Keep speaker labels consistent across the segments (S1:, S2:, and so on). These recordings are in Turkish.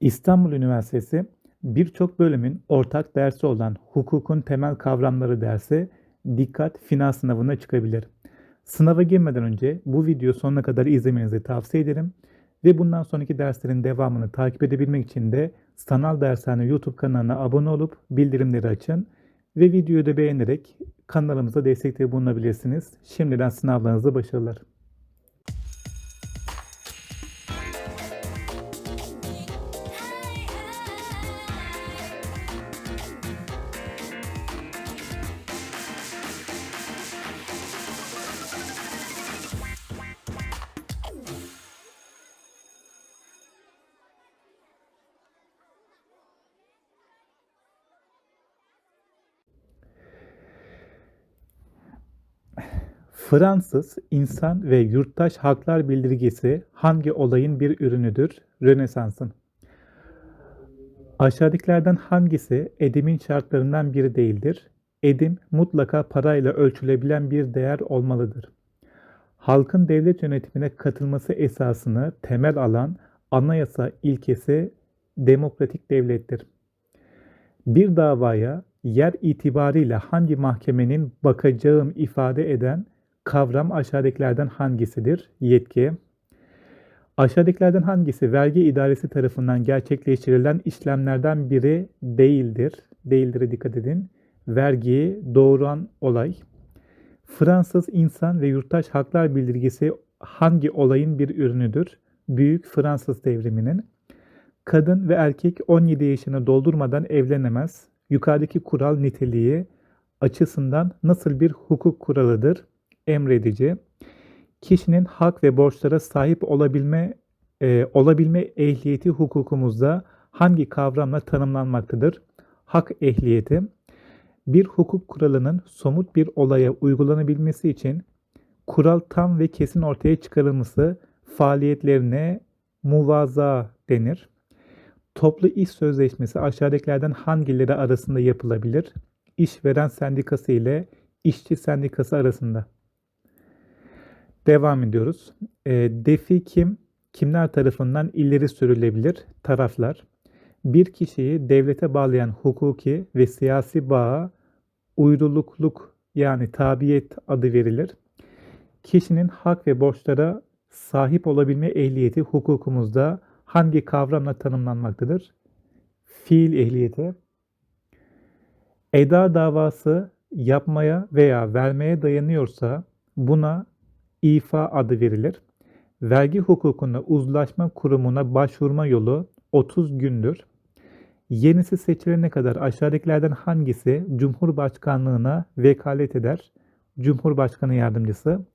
S1: İstanbul Üniversitesi birçok bölümün ortak dersi olan hukukun temel kavramları dersi dikkat final sınavına çıkabilir. Sınava girmeden önce bu videoyu sonuna kadar izlemenizi tavsiye ederim ve bundan sonraki derslerin devamını takip edebilmek için de Sanal Dershane YouTube kanalına abone olup bildirimleri açın ve videoyu da beğenerek kanalımıza destekte bulunabilirsiniz. Şimdiden sınavlarınızda başarılar. Fransız İnsan ve Yurttaş Haklar Bildirgesi hangi olayın bir ürünüdür? Rönesans'ın. Aşağıdakilerden hangisi edimin şartlarından biri değildir? Edim mutlaka parayla ölçülebilen bir değer olmalıdır. Halkın devlet yönetimine katılması esasını temel alan anayasa ilkesi demokratik devlettir. Bir davaya yer itibariyle hangi mahkemenin bakacağım ifade eden kavram aşağıdakilerden hangisidir? Yetki. Aşağıdakilerden hangisi vergi idaresi tarafından gerçekleştirilen işlemlerden biri değildir? Değildir'e dikkat edin. Vergiyi doğuran olay. Fransız İnsan ve Yurttaş Haklar Bildirgesi hangi olayın bir ürünüdür? Büyük Fransız devriminin. Kadın ve erkek 17 yaşını doldurmadan evlenemez. Yukarıdaki kural niteliği açısından nasıl bir hukuk kuralıdır? Emredici. Kişinin hak ve borçlara sahip olabilme e, olabilme ehliyeti hukukumuzda hangi kavramla tanımlanmaktadır? Hak ehliyeti. Bir hukuk kuralının somut bir olaya uygulanabilmesi için kural tam ve kesin ortaya çıkarılması faaliyetlerine muvaza denir. Toplu iş sözleşmesi aşağıdakilerden hangileri arasında yapılabilir? İşveren sendikası ile işçi sendikası arasında. Devam ediyoruz. E, defi kim? Kimler tarafından ileri sürülebilir? Taraflar. Bir kişiyi devlete bağlayan hukuki ve siyasi bağa uyrulukluk yani tabiyet adı verilir. Kişinin hak ve borçlara sahip olabilme ehliyeti hukukumuzda hangi kavramla tanımlanmaktadır? Fiil ehliyeti. Eda davası yapmaya veya vermeye dayanıyorsa buna ifa adı verilir. Vergi hukukunda uzlaşma kurumuna başvurma yolu 30 gündür. Yenisi seçilene kadar aşağıdakilerden hangisi Cumhurbaşkanlığına vekalet eder? Cumhurbaşkanı yardımcısı.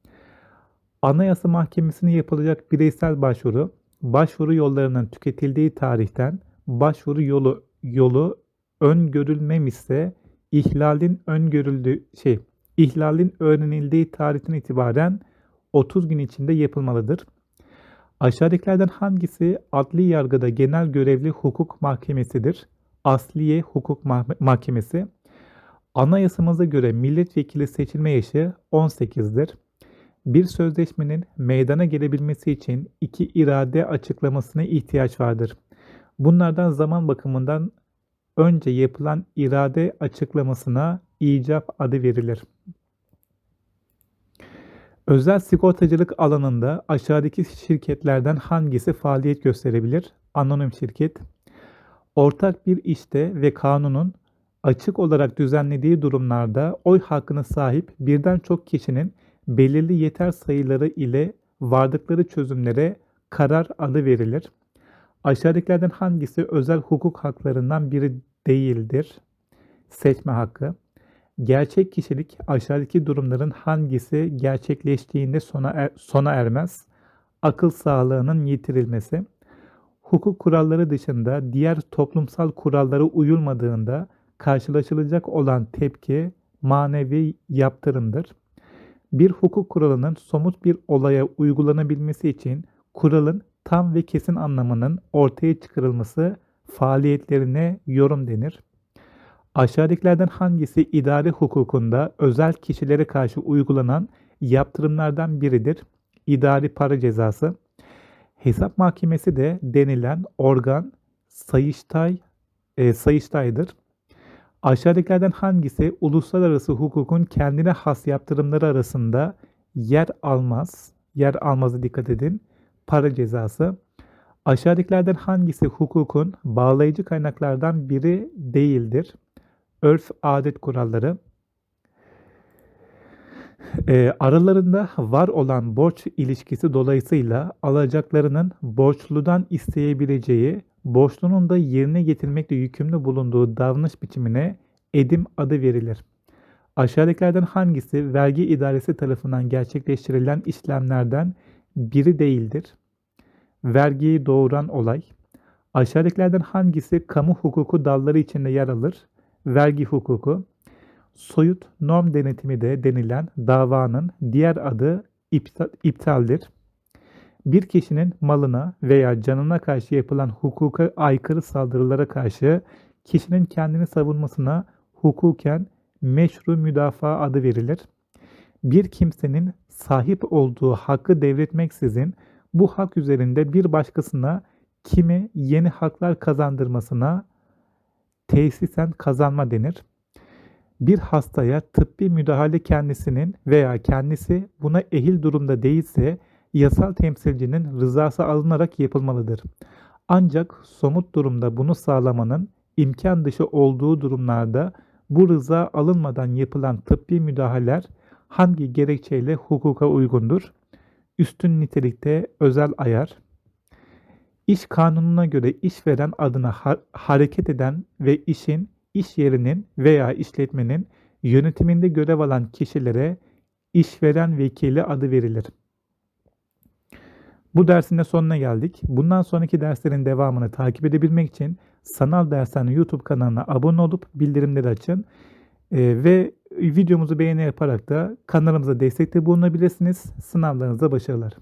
S1: Anayasa Mahkemesi'ne yapılacak bireysel başvuru, başvuru yollarının tüketildiği tarihten başvuru yolu yolu öngörülmemişse ihlalin öngörüldüğü şey ihlalin öğrenildiği tarihten itibaren 30 gün içinde yapılmalıdır. Aşağıdakilerden hangisi adli yargıda genel görevli hukuk mahkemesidir? Asliye Hukuk Mahkemesi. Anayasamıza göre milletvekili seçilme yaşı 18'dir. Bir sözleşmenin meydana gelebilmesi için iki irade açıklamasına ihtiyaç vardır. Bunlardan zaman bakımından önce yapılan irade açıklamasına icap adı verilir. Özel sigortacılık alanında aşağıdaki şirketlerden hangisi faaliyet gösterebilir? Anonim şirket. Ortak bir işte ve kanunun açık olarak düzenlediği durumlarda oy hakkına sahip birden çok kişinin belirli yeter sayıları ile vardıkları çözümlere karar adı verilir. Aşağıdakilerden hangisi özel hukuk haklarından biri değildir? Seçme hakkı. Gerçek kişilik aşağıdaki durumların hangisi gerçekleştiğinde sona, er, sona ermez? Akıl sağlığının yitirilmesi, hukuk kuralları dışında diğer toplumsal kurallara uyulmadığında karşılaşılacak olan tepki manevi yaptırımdır. Bir hukuk kuralının somut bir olaya uygulanabilmesi için kuralın tam ve kesin anlamının ortaya çıkarılması faaliyetlerine yorum denir. Aşağıdakilerden hangisi idare hukukunda özel kişilere karşı uygulanan yaptırımlardan biridir? İdari para cezası. Hesap mahkemesi de denilen organ Sayıştay e, Sayıştay'dır. Aşağıdakilerden hangisi uluslararası hukukun kendine has yaptırımları arasında yer almaz? Yer almazı dikkat edin. Para cezası. Aşağıdakilerden hangisi hukukun bağlayıcı kaynaklardan biri değildir? Örf, adet kuralları. E, aralarında var olan borç ilişkisi dolayısıyla alacaklarının borçludan isteyebileceği, borçlunun da yerine getirmekle yükümlü bulunduğu davranış biçimine edim adı verilir. Aşağıdakilerden hangisi vergi idaresi tarafından gerçekleştirilen işlemlerden biri değildir? Vergiyi doğuran olay. Aşağıdakilerden hangisi kamu hukuku dalları içinde yer alır? Vergi hukuku. Soyut norm denetimi de denilen davanın diğer adı iptal, iptaldir. Bir kişinin malına veya canına karşı yapılan hukuka aykırı saldırılara karşı kişinin kendini savunmasına hukuken meşru müdafaa adı verilir. Bir kimsenin sahip olduğu hakkı devretmeksizin bu hak üzerinde bir başkasına kimi yeni haklar kazandırmasına tesisen kazanma denir. Bir hastaya tıbbi müdahale kendisinin veya kendisi buna ehil durumda değilse yasal temsilcinin rızası alınarak yapılmalıdır. Ancak somut durumda bunu sağlamanın imkan dışı olduğu durumlarda bu rıza alınmadan yapılan tıbbi müdahaleler hangi gerekçeyle hukuka uygundur? Üstün nitelikte özel ayar. İş kanununa göre işveren adına ha- hareket eden ve işin, iş yerinin veya işletmenin yönetiminde görev alan kişilere işveren vekili adı verilir. Bu dersin de sonuna geldik. Bundan sonraki derslerin devamını takip edebilmek için Sanal Dershane YouTube kanalına abone olup bildirimleri açın. Ee, ve videomuzu beğeni yaparak da kanalımıza destekte bulunabilirsiniz. Sınavlarınızda başarılar.